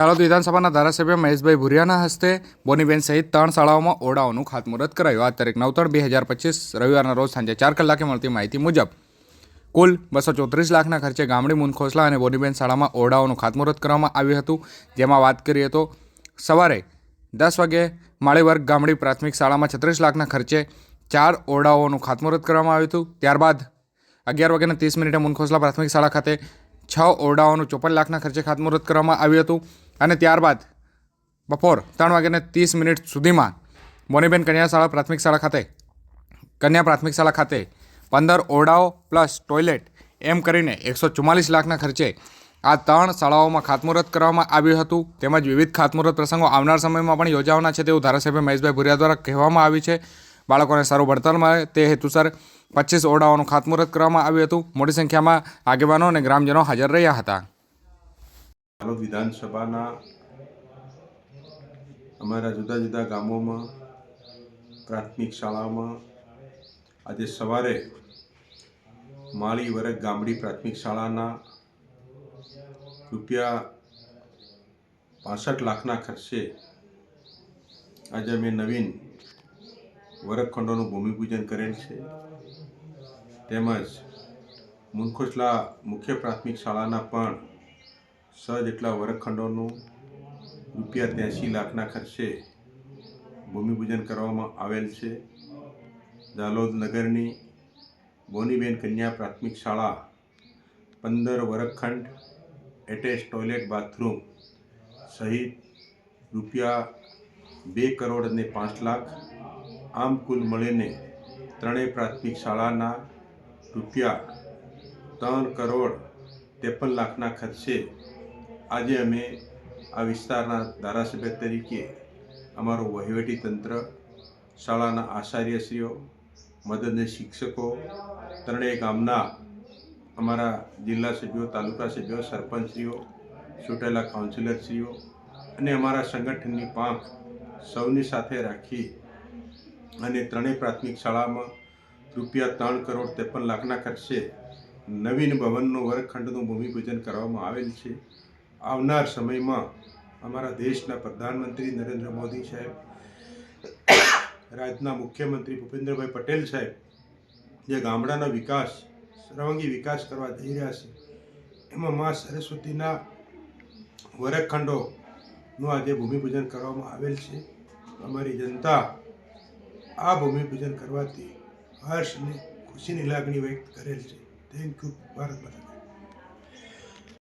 તાલોદ વિધાનસભાના ધારાસભ્ય મહેશભાઈ ભુરિયાના હસ્તે બોનીબેન સહિત ત્રણ શાળાઓમાં ઓરડાઓનું ખાતમુહૂર્ત કરાયું. આ તારીખ નવ ત્રણ બે હજાર પચીસ, રવિવારના રોજ સાંજે ચાર કલાકે મળતી માહિતી મુજબ કુલ બસો ચોત્રીસ લાખના ખર્ચે ગામડી મુનખોસલા અને બોનીબેન શાળામાં ઓરડાઓનું ખાતમુહૂર્ત કરવામાં આવ્યું હતું. જેમાં વાત કરીએ તો સવારે દસ વાગે માળીવર્ગ ગામડી પ્રાથમિક શાળામાં છત્રીસ લાખના ખર્ચે ચાર ઓરડાઓનું ખાતમુહૂર્ત કરવામાં આવ્યું હતું. ત્યારબાદ અગિયાર વાગ્યાના ત્રીસ મિનિટે મુનખોસલા પ્રાથમિક શાળા ખાતે છ ઓરડાઓનું ચોપન લાખના ખર્ચે ખાતમુહૂર્ત કરવામાં આવ્યું હતું અને ત્યારબાદ બપોર ત્રણ વાગ્યાને ત્રીસ મિનિટ સુધીમાં મોનીબેન કન્યા શાળા પ્રાથમિક શાળા ખાતે, કન્યા પ્રાથમિક શાળા ખાતે પંદર ઓરડાઓ પ્લસ ટોયલેટ એમ કરીને એકસો ચુમ્માલીસ લાખના ખર્ચે આ ત્રણ શાળાઓમાં ખાતમુહૂર્ત કરવામાં આવ્યું હતું. તેમજ વિવિધ ખાતમુહૂર્ત પ્રસંગો આવનાર સમયમાં પણ યોજાવાના છે તેવું ધારાસભ્ય મહેશભાઈ ભુરિયા દ્વારા કહેવામાં આવ્યું છે. બાળકોને સારું ભણતર મળે તે હેતુસર પચીસ ઓરડાઓનું ખાતમુહૂર્ત કરવામાં આવ્યું હતું. મોટી સંખ્યામાં આગેવાનો અને ગ્રામજનો હાજર રહ્યા હતા. વિધાનસભાના અમારા જુદા જુદા ગામોમાં, પ્રાથમિક શાળામાં આજે સવારે માળી વરગ ગામડી પ્રાથમિક શાળાના રૂપિયા પાસઠ લાખના ખર્ચે આજે અમે નવીન વર્ગખંડોનું ભૂમિપૂજન કરેલ છે. તેમજ મુનખોચલા મુખ્ય પ્રાથમિક શાળાના પણ સ જેટલા વર્ગખંડોનું રૂપિયા ત્યાંસી લાખના ખર્ચે ભૂમિપૂજન કરવામાં આવેલ છે. ઝાલોદ નગરની બોનીબેન કન્યા પ્રાથમિક શાળા પંદર વર્ગખંડ એટેચ ટોયલેટ બાથરૂમ સહિત રૂપિયા બે કરોડ અને પાંચ લાખ આમ કુલ મળીને ત્રણેય પ્રાથમિક શાળાના રૂપિયા ત્રણ કરોડ ત્રેપન લાખના ખર્ચે આજે અમે આ વિસ્તારના ધારાસભ્ય તરીકે અમારું વહીવટી તંત્ર, શાળાના આચાર્યશ્રીઓ મદદને શિક્ષકો, ત્રણેય ગામના અમારા જિલ્લા સભ્યો, તાલુકા સભ્યો, સરપંચશ્રીઓ ચૂંટાયેલા કાઉન્સિલરશ્રીઓ અને અમારા સંગઠનની પાંખ સૌની સાથે રાખી અને ત્રણેય પ્રાથમિક શાળામાં રૂપિયા ત્રણ કરોડ ત્રેપન લાખના ખર્ચે નવીન ભવનનું વર્ગખંડનું ભૂમિપૂજન કરવામાં આવેલ છે. આવનાર સમયમાં અમારા દેશના પ્રધાનમંત્રી નરેન્દ્ર મોદી સાહેબ, રાજ્યના મુખ્યમંત્રી ભૂપેન્દ્રભાઈ પટેલ સાહેબ, જે ગામડાનો વિકાસ, સર્વાંગી વિકાસ કરવા જઈ રહ્યા છે, એમાં મા સરસ્વતીના વર્ગખંડોનું આજે ભૂમિપૂજન કરવામાં આવેલ છે. અમારી જનતા આ ભૂમિપૂજન કરવાથી હર્ષ અને ખુશીની લાગણી વ્યક્ત કરેલ છે. થેન્ક યુ ભારત માતા